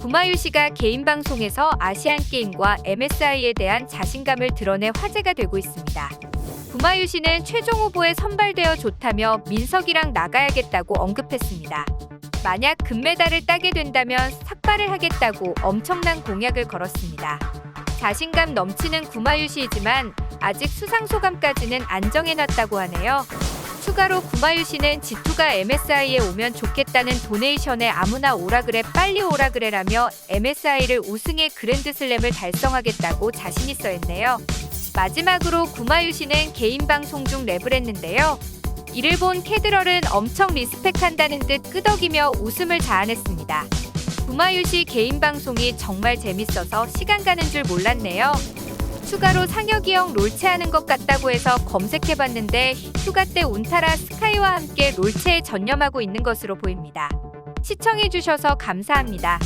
구마유 씨가 개인 방송에서 아시안 게임과 MSI에 대한 자신감을 드러내 화제가 되고 있습니다. 구마유 씨는 최종 후보에 선발되어 좋다며 민석이랑 나가야겠다고 언급했습니다. 만약 금메달을 따게 된다면 삭발을 하겠다고 엄청난 공약을 걸었습니다. 자신감 넘치는 구마유 씨이지만 아직 수상 소감까지는 안 정해놨다고 하네요. 추가로 구마유 씨는 G2가 MSI에 오면 좋겠다는 도네이션에 아무나 오라 그래 빨리 오라 그래라며 MSI를 우승해 그랜드슬램을 달성하겠다고 자신 있어 했네요. 마지막으로 구마유 씨는 개인 방송 중 랩을 했는데요. 이를 본 캐드럴은 엄청 리스펙한다는 듯 끄덕이며 웃음을 자아냈습니다. 구마유 씨 개인 방송이 정말 재밌어서 시간 가는 줄 몰랐네요. 추가로 상혁이 형 롤체하는 것 같다고 해서 검색해봤는데 휴가 때 온타라 스카이와 함께 롤체에 전념하고 있는 것으로 보입니다. 시청해주셔서 감사합니다.